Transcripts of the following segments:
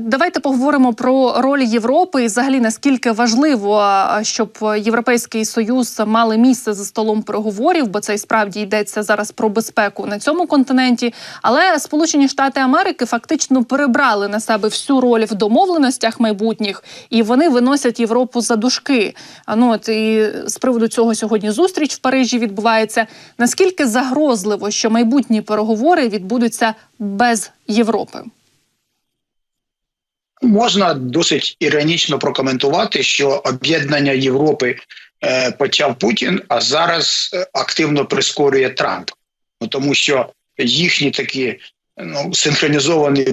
Давайте поговоримо про роль Європи і взагалі наскільки важливо, щоб Європейський Союз мали місце за столом переговорів, бо це і справді йдеться зараз про безпеку на цьому континенті. Але Сполучені Штати Америки фактично перебрали на себе всю роль в домовленостях майбутніх, і вони виносять Європу за дужки. А ну от і з приводу цього сьогодні зустріч в Парижі відбувається. Наскільки загрозливо, що майбутні переговори відбудуться без Європи? Можна досить іронічно прокоментувати, що об'єднання Європи е, почав Путін, а зараз е, активно прискорює Трамп. Ну тому що їхні такі ну синхронізовані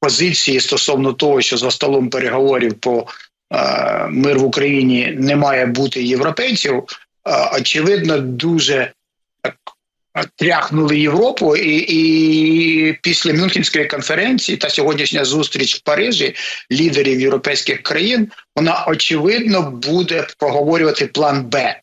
позиції стосовно того, що за столом переговорів по е, мир в Україні не має бути європейців, е, очевидно, дуже так тряхнули Європу, і, і після Мюнхенської конференції та сьогоднішня зустріч в Парижі лідерів європейських країн вона очевидно буде проговорювати план Б.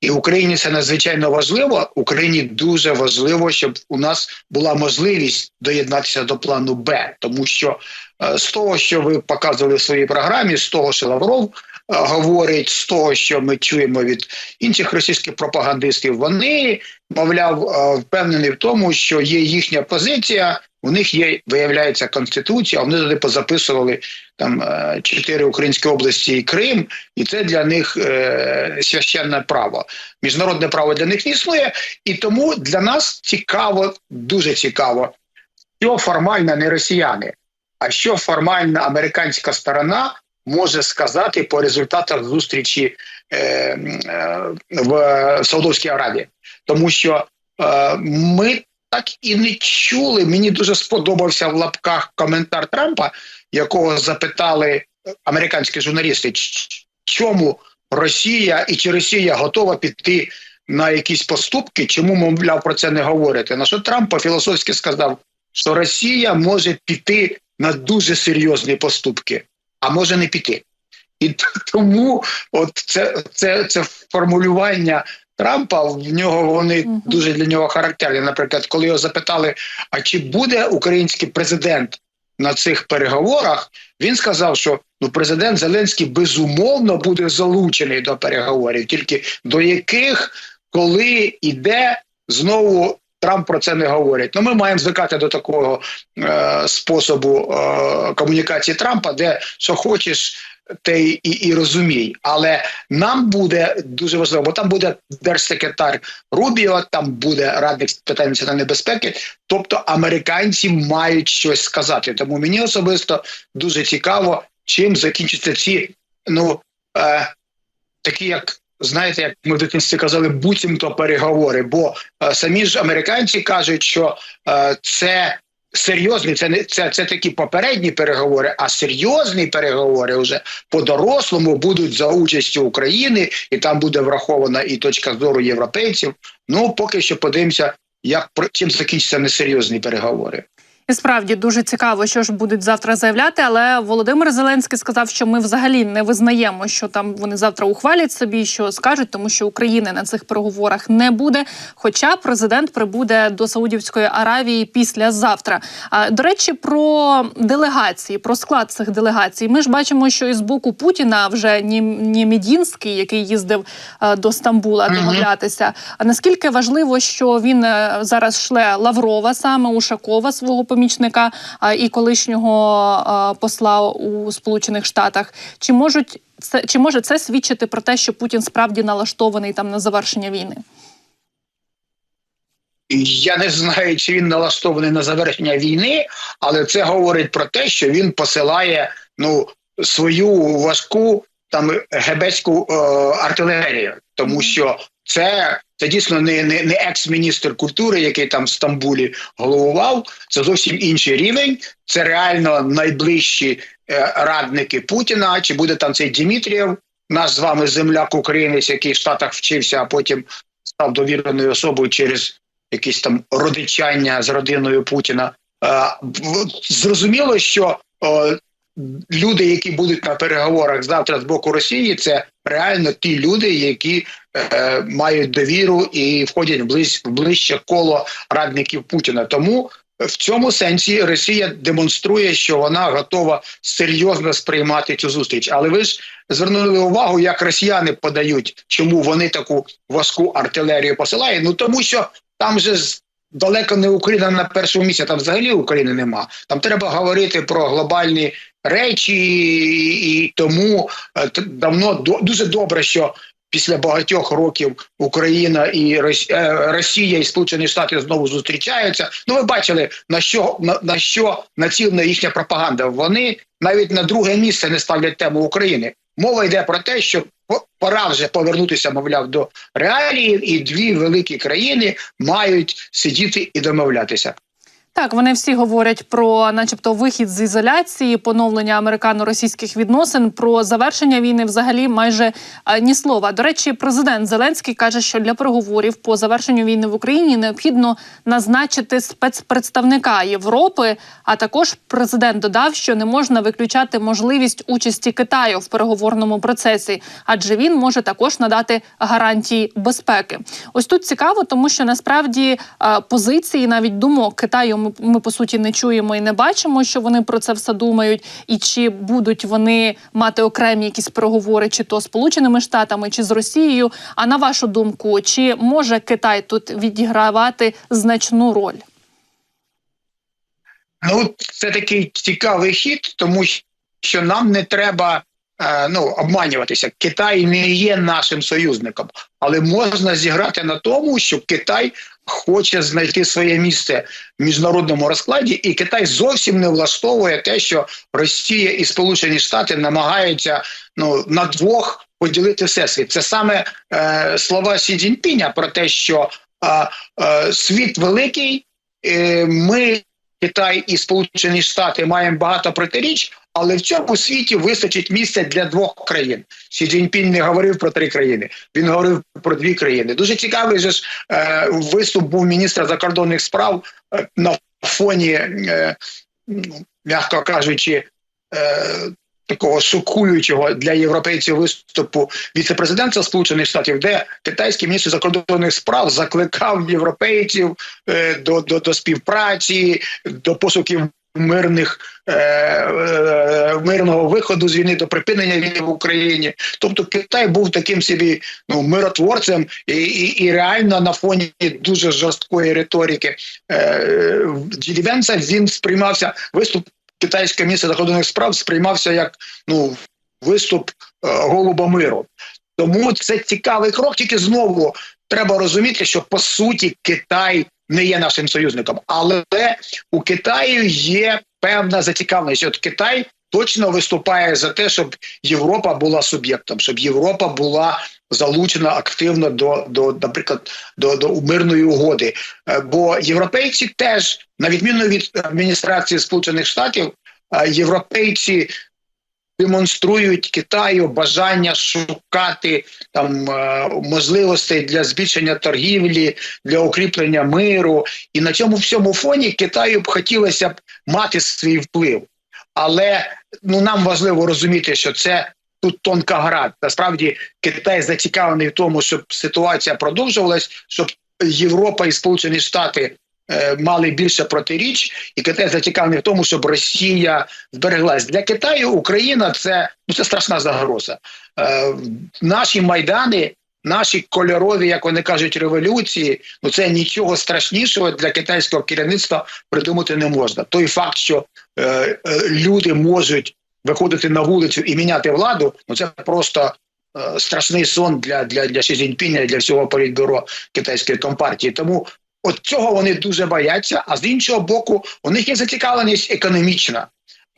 І Україні це надзвичайно важливо. Україні дуже важливо, щоб у нас була можливість доєднатися до плану Б, тому що е, з того, що ви показували в своїй програмі, з того, що Лавров говорить, з того, що ми чуємо від інших російських пропагандистів, вони мовляв е, впевнені в тому, що є їхня позиція. У них є виявляється конституція. Вони туди позаписували там е, чотири українські області і Крим, і це для них е, священне право. Міжнародне право для них не існує, і тому для нас цікаво, дуже цікаво, що формально не росіяни, а що формально американська сторона може сказати по результатах зустрічі е, е, в Саудовській Аравії, тому що е, ми так і не чули. Мені дуже сподобався в лапках коментар Трампа, якого запитали американські журналісти, чому Росія і чи Росія готова піти на якісь поступки, чому мовляв про це не говорити? На що Трамп по-філософськи сказав, що Росія може піти на дуже серйозні поступки, а може не піти. І тому от це, це, це формулювання Трампа в нього вони uh -huh. дуже для нього характерні. Наприклад, коли його запитали, а чи буде український президент на цих переговорах, він сказав, що ну президент Зеленський безумовно буде залучений до переговорів, тільки до яких коли іде знову. Трамп про це не говорить. Ну, ми маємо звикати до такого е, способу е, комунікації Трампа, де що хочеш, те і, і розумій. Але нам буде дуже важливо, бо там буде держсекретар Рубіо, там буде радник з питань національної безпеки. Тобто американці мають щось сказати. Тому мені особисто дуже цікаво, чим закінчаться ці ну е, такі, як знаєте, як ми в дитинстві казали, буцімто переговори. Бо е, самі ж американці кажуть, що е, це серйозні, це не це, це такі попередні переговори, а серйозні переговори вже по-дорослому будуть за участю України, і там буде врахована і точка зору європейців. Ну поки що подивимося, як чим закінчаться несерйозні переговори. І справді дуже цікаво, що ж будуть завтра заявляти. Але Володимир Зеленський сказав, що ми взагалі не визнаємо, що там вони завтра ухвалять собі, що скажуть, тому що України на цих переговорах не буде. Хоча президент прибуде до Саудівської Аравії післязавтра. А до речі, про делегації, про склад цих делегацій. Ми ж бачимо, що із боку Путіна вже Німідінський, який їздив до Стамбула домовлятися. А наскільки важливо, що він е, зараз шле Лаврова, саме Ушакова свого помічника і колишнього посла у Сполучених Штатах. Чи можуть це чи може це свідчити про те, що Путін справді налаштований там на завершення війни? Я не знаю, чи він налаштований на завершення війни, але це говорить про те, що він посилає ну свою важку там гебецьку е, артилерію, тому що це це дійсно не не, не екс-міністр культури, який там в Стамбулі головував. Це зовсім інший рівень. Це реально найближчі е, радники Путіна. Чи буде там цей Дмитрієв, наш з вами земляк українець, який в Штатах вчився, а потім став довіреною особою через якісь там родичання з родиною Путіна. Е, зрозуміло, що люди, які будуть на переговорах завтра з боку Росії, це реально ті люди, які е, мають довіру і входять в ближ, в ближче коло радників Путіна. Тому в цьому сенсі Росія демонструє, що вона готова серйозно сприймати цю зустріч. Але ви ж звернули увагу, як росіяни подають, чому вони таку важку артилерію посилають. Ну тому що там же далеко не Україна на першому місці, там взагалі України нема. Там треба говорити про глобальні речі, і, і тому е, давно до- дуже добре, що після багатьох років Україна і е, Росія і Сполучені Штати знову зустрічаються. Ну, ви бачили на що на, на що націлена їхня пропаганда. Вони навіть на друге місце не ставлять тему України. Мова йде про те, що по- пора вже повернутися, мовляв, до реалії, і дві великі країни мають сидіти і домовлятися. Так, вони всі говорять про, начебто, вихід з ізоляції, поновлення американо-російських відносин, про завершення війни. Взагалі, майже е, ні слова. До речі, президент Зеленський каже, що для переговорів по завершенню війни в Україні необхідно назначити спецпредставника Європи. А також президент додав, що не можна виключати можливість участі Китаю в переговорному процесі, адже він може також надати гарантії безпеки. Ось тут цікаво, тому що насправді е, позиції, навіть думок Китаю, ми, ми по суті не чуємо і не бачимо, що вони про це все думають, і чи будуть вони мати окремі якісь переговори, чи то Сполученими Штатами, чи з Росією. А на вашу думку, чи може Китай тут відігравати значну роль? Ну, це такий цікавий хід, тому що нам не треба е, ну, обманюватися. Китай не є нашим союзником, але можна зіграти на тому, що Китай хоче знайти своє місце в міжнародному розкладі, і Китай зовсім не влаштовує те, що Росія і Сполучені Штати намагаються ну, на двох поділити всесвіт. Це саме е, слова Сі Цзіньпіня про те, що е, е, світ великий, е, ми. Китай і Сполучені Штати маємо багато протиріч, але в цьому світі вистачить місця для двох країн. Сі Цзіньпінь не говорив про три країни. Він говорив про дві країни. Дуже цікавий же ж е, виступ був міністра закордонних справ е, на фоні, е, м'яко кажучи, е, такого шокуючого для європейців виступу віце-президента Сполучених Штатів, де китайський міністр закордонних справ закликав європейців е, до, до, до співпраці, до пошуків мирних е, е, мирного виходу з війни до припинення війни в Україні. Тобто Китай був таким собі ну миротворцем, і, і, і реально на фоні дуже жорсткої риторики е, Джі Ді Венса він сприймався виступ китайського міністра закордонних справ сприймався як ну виступ е, голуба миру. Тому це цікавий крок. Тільки знову треба розуміти, що по суті Китай не є нашим союзником, але у Китаю є певна зацікавленість. От Китай точно виступає за те, щоб Європа була суб'єктом, щоб Європа була залучена активно до, до наприклад, до, до мирної угоди. Е, Бо європейці теж, на відміну від адміністрації Сполучених Штатів, е, європейці демонструють Китаю бажання шукати там е, можливостей для збільшення торгівлі, для укріплення миру. І на цьому всьому фоні Китаю б хотілося б мати свій вплив. Але ну нам важливо розуміти, що це тут тонка гра. Насправді Китай зацікавлений в тому, щоб ситуація продовжувалась, щоб Європа і Сполучені Штати мали більше протиріч, і Китай зацікавлений в тому, щоб Росія збереглась для Китаю. Україна це ну це страшна загроза. Е, наші майдани. Наші кольорові, як вони кажуть, революції, ну це нічого страшнішого для китайського керівництва придумати не можна. Той факт, що е, е, люди можуть виходити на вулицю і міняти владу, ну це просто е, страшний сон для для, для Ші Цзіньпіня і для всього політбюро китайської компартії. Тому от цього вони дуже бояться. А з іншого боку, у них є зацікавленість економічна.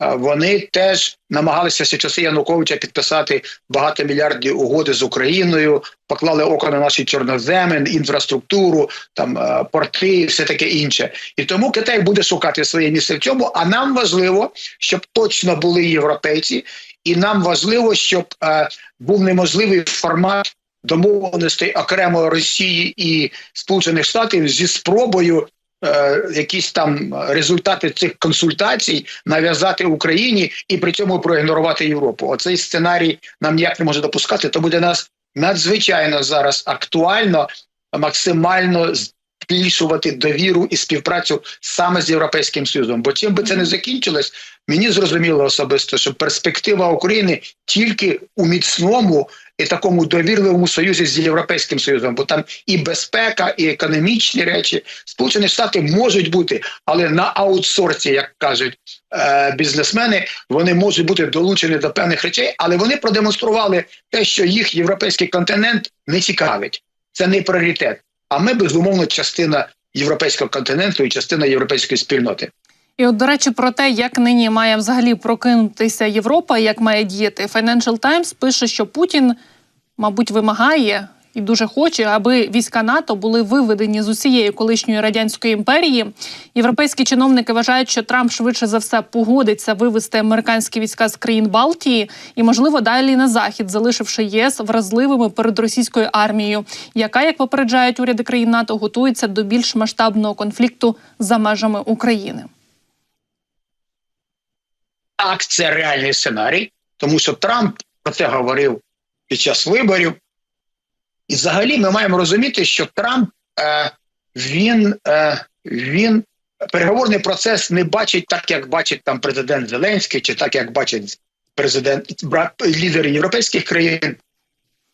Е, Вони теж намагалися ще часи Януковича підписати багатомільярдні угоди з Україною, поклали око на наші чорноземи, інфраструктуру, там е, порти, і все таке інше. І тому Китай буде шукати своє місце в цьому. А нам важливо, щоб точно були європейці, і нам важливо, щоб е, був неможливий формат домовленостей окремо Росії і Сполучених Штатів зі спробою. е, Якісь там результати цих консультацій нав'язати Україні і при цьому проігнорувати Європу. Оцей сценарій нам ніяк не може допускати. То буде нас надзвичайно зараз актуально максимально збільшувати довіру і співпрацю саме з європейським союзом. Бо чим би це не закінчилось, мені зрозуміло особисто, що перспектива України тільки у міцному і такому довірливому союзі з європейським союзом, бо там і безпека, і економічні речі сполучені штати можуть бути, але на аутсорсі, як кажуть е, бізнесмени, вони можуть бути долучені до певних речей, але вони продемонстрували те, що їх європейський континент не цікавить. Це не пріоритет. А ми безумовно частина європейського континенту і частина європейської спільноти. І от, до речі, про те, як нині має взагалі прокинутися Європа, як має діяти Financial Times пише, що Путін, мабуть, вимагає і дуже хоче, аби війська НАТО були виведені з усієї колишньої радянської імперії. Європейські чиновники вважають, що Трамп швидше за все погодиться вивести американські війська з країн Балтії і, можливо, далі на захід, залишивши ЄС вразливими перед російською армією, яка, як попереджають уряди країн НАТО, готується до більш масштабного конфлікту за межами України. Так, це реальний сценарій, тому що Трамп про це говорив під час виборів. І взагалі ми маємо розуміти, що Трамп е, він, е, він переговорний процес не бачить так, як бачить там президент Зеленський, чи так, як бачить президент лідер європейських країн.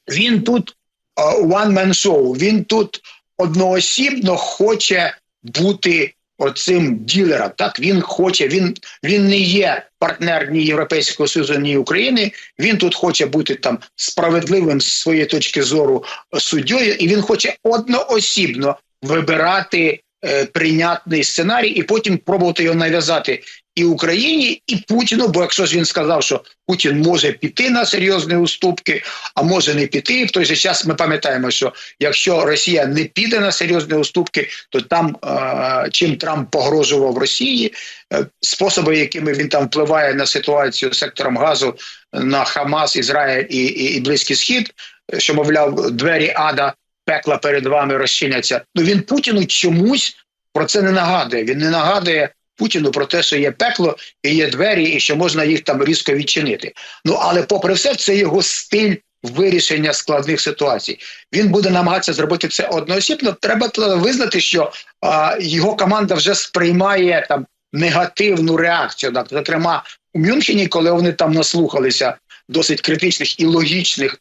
Він тут one man show, Він тут одноосібно хоче бути оцим ділером. Так він хоче, він він не є партнер ні Європейського Союзу, ні України. Він тут хоче бути там справедливим з своєї точки зору суддєю, і він хоче одноосібно вибирати е, прийнятний сценарій і потім пробувати його нав'язати і Україні, і Путіну. Бо якщо ж він сказав, що Путін може піти на серйозні уступки, а може не піти. В той же час ми пам'ятаємо, що якщо Росія не піде на серйозні уступки, то там е, чим Трамп погрожував Росії, е, способи, якими він там впливає на ситуацію сектором газу на Хамас, Ізраїль і, і, і Близький Схід, що мовляв, двері ада пекла перед вами розчиняться. Ну він Путіну чомусь про це не нагадує. Він не нагадує. Путіну про те, що є пекло і є двері, і що можна їх там різко відчинити. Ну але, попри все, це його стиль вирішення складних ситуацій. Він буде намагатися зробити це одноосібно. Треба визнати, що а, його команда вже сприймає там негативну реакцію. Так, зокрема, у Мюнхені, коли вони там наслухалися досить критичних і логічних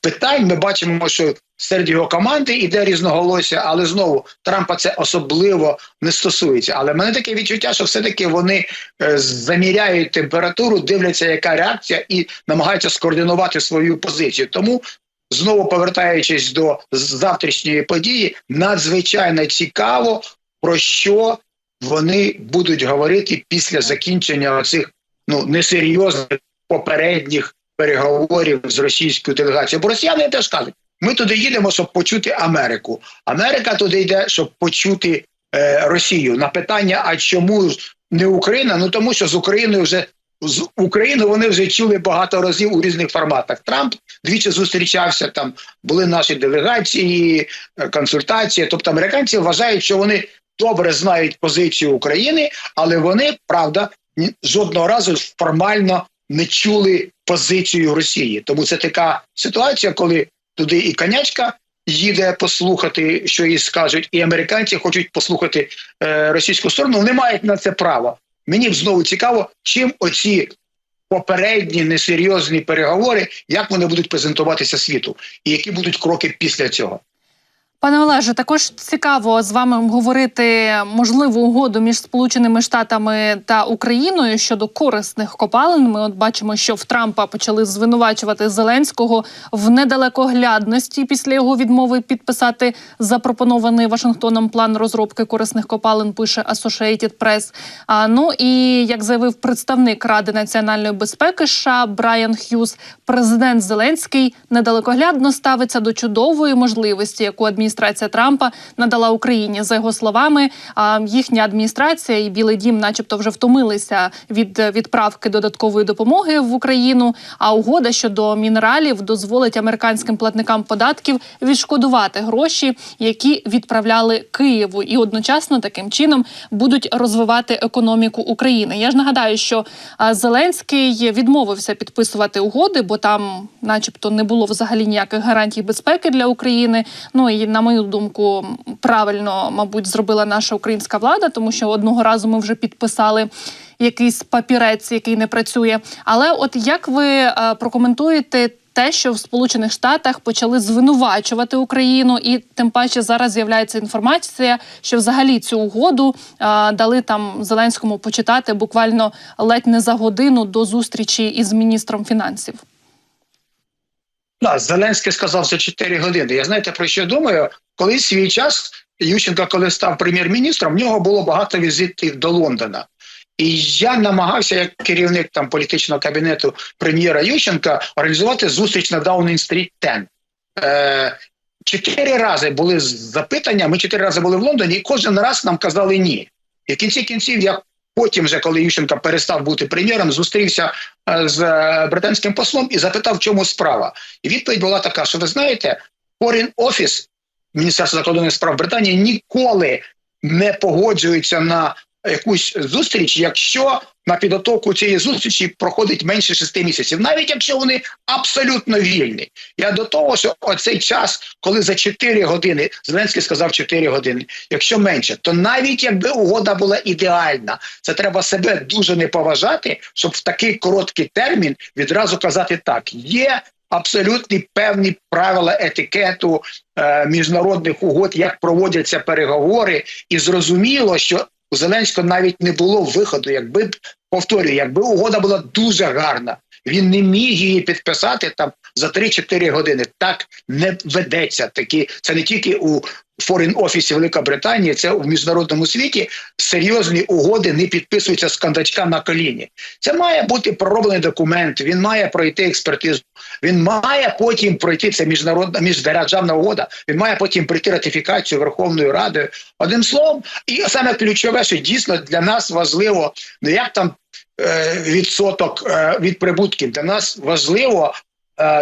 питань, ми бачимо, що серед його команди іде різноголосся, але знову Трампа це особливо не стосується. Але мене таке відчуття, що все-таки вони е, заміряють температуру, дивляться, яка реакція, і намагаються скоординувати свою позицію. Тому. Знову повертаючись до завтрашньої події, надзвичайно цікаво, про що вони будуть говорити після закінчення цих ну несерйозних попередніх переговорів з російською делегацією. Бо росіяни теж кажуть, ми туди їдемо, щоб почути Америку. Америка туди йде, щоб почути е, Росію. На питання: а чому не Україна? Ну тому що з Україною вже з Україною вони вже чули багато разів у різних форматах. Трамп двічі зустрічався. Там були наші делегації, е, консультації. Тобто, американці вважають, що вони добре знають позицію України, але вони правда жодного разу формально не чули позицію Росії. Тому це така ситуація, коли туди і конячка їде послухати, що їй скажуть, і американці хочуть послухати е, російську сторону. Вони мають на це право. Мені б знову цікаво, чим оці попередні несерйозні переговори, як вони будуть презентуватися світу, і які будуть кроки після цього. Пане Олеже, також цікаво з вами говорити можливу угоду між Сполученими Штатами та Україною щодо корисних копалин. Ми от бачимо, що в Трампа почали звинувачувати Зеленського в недалекоглядності після його відмови підписати запропонований Вашингтоном план розробки корисних копалин. Пише Associated Press. А ну і як заявив представник Ради національної безпеки США Брайан Х'юз, президент Зеленський недалекоглядно ставиться до чудової можливості, яку адміністрація адміністрація Трампа надала Україні. За його словами, їхня адміністрація і Білий Дім, начебто, вже втомилися від відправки додаткової допомоги в Україну. А угода щодо мінералів дозволить американським платникам податків відшкодувати гроші, які відправляли Києву, і одночасно таким чином будуть розвивати економіку України. Я ж нагадаю, що Зеленський відмовився підписувати угоди, бо там, начебто, не було взагалі ніяких гарантій безпеки для України. Ну і на на мою думку, правильно, мабуть, зробила наша українська влада, тому що одного разу ми вже підписали якийсь папірець, який не працює. Але от як ви е, прокоментуєте? Те, що в Сполучених Штатах почали звинувачувати Україну, і тим паче зараз з'являється інформація, що взагалі цю угоду е, дали там Зеленському почитати буквально ледь не за годину до зустрічі із міністром фінансів. Да, Зеленський сказав за 4 години. Я знаєте про що думаю? Колись свій час Ющенко, коли став прем'єр-міністром, в нього було багато візитів до Лондона. І я намагався, як керівник там політичного кабінету прем'єра Ющенка, організувати зустріч на Даунінг-стріт 10. Е, Чотири рази були запитання. Ми чотири рази були в Лондоні, і кожен раз нам казали ні. І в кінці кінців я потім, вже коли Ющенко перестав бути прем'єром, зустрівся з е, британським послом і запитав, в чому справа. І відповідь була така: що ви знаєте, Foreign Office Міністерства закордонних справ Британії ніколи не погоджується на якусь зустріч, якщо на підготовку цієї зустрічі проходить менше шести місяців, навіть якщо вони абсолютно вільні. Я до того, що оцей час, коли за 4 години Зеленський сказав 4 години, якщо менше, то навіть якби угода була ідеальна, це треба себе дуже не поважати, щоб в такий короткий термін відразу казати так: є. Абсолютні певні правила етикету е, міжнародних угод, як проводяться переговори, і зрозуміло, що у Зеленського навіть не було виходу, якби повторюю, якби угода була дуже гарна, він не міг її підписати там за 3-4 години. Так не ведеться. Такі це не тільки у Office Велика Британія, це у міжнародному світі серйозні угоди не підписуються з кандачка на коліні. Це має бути пророблений документ. Він має пройти експертизу. Він має потім пройти це міжнародна міждержавна угода. Він має потім пройти ратифікацію Верховною Радою. Одним словом, і саме ключове, що дійсно для нас важливо, не як там е, відсоток е, від прибутків. Для нас важливо,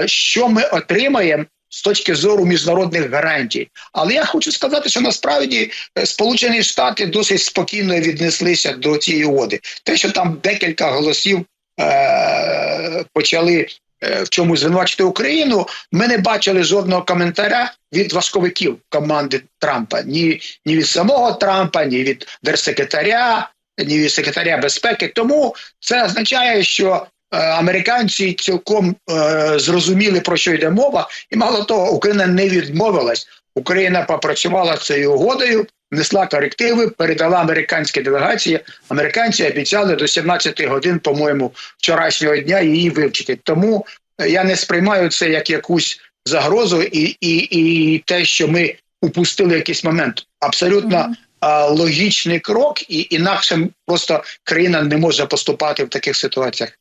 що ми отримаємо. З точки зору міжнародних гарантій, але я хочу сказати, що насправді е, Сполучені Штати досить спокійно віднеслися до цієї угоди. Те, що там декілька голосів е- почали е, в чомусь звинувачити Україну, ми не бачили жодного коментаря від важковиків команди Трампа, ні, ні від самого Трампа, ні від держсекретаря, ні від секретаря безпеки. Тому це означає, що е, американці цілком е, зрозуміли про що йде мова, і мало того, Україна не відмовилась. Україна попрацювала цією угодою, внесла корективи, передала американські делегації. Американці обіцяли до 17 годин, по-моєму, вчорашнього дня її вивчити. Тому е, я не сприймаю це як якусь загрозу і, і, і те, що ми упустили якийсь момент. Абсолютно Мгм. а, логічний крок, і інакше просто країна не може поступати в таких ситуаціях.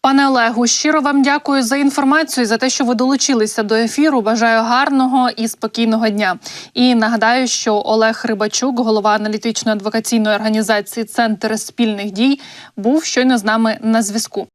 Пане Олегу, щиро вам дякую за інформацію, за те, що ви долучилися до ефіру. Бажаю гарного і спокійного дня. І нагадаю, що Олег Рибачук, голова аналітичної адвокаційної організації Центр спільних дій, був щойно з нами на зв'язку.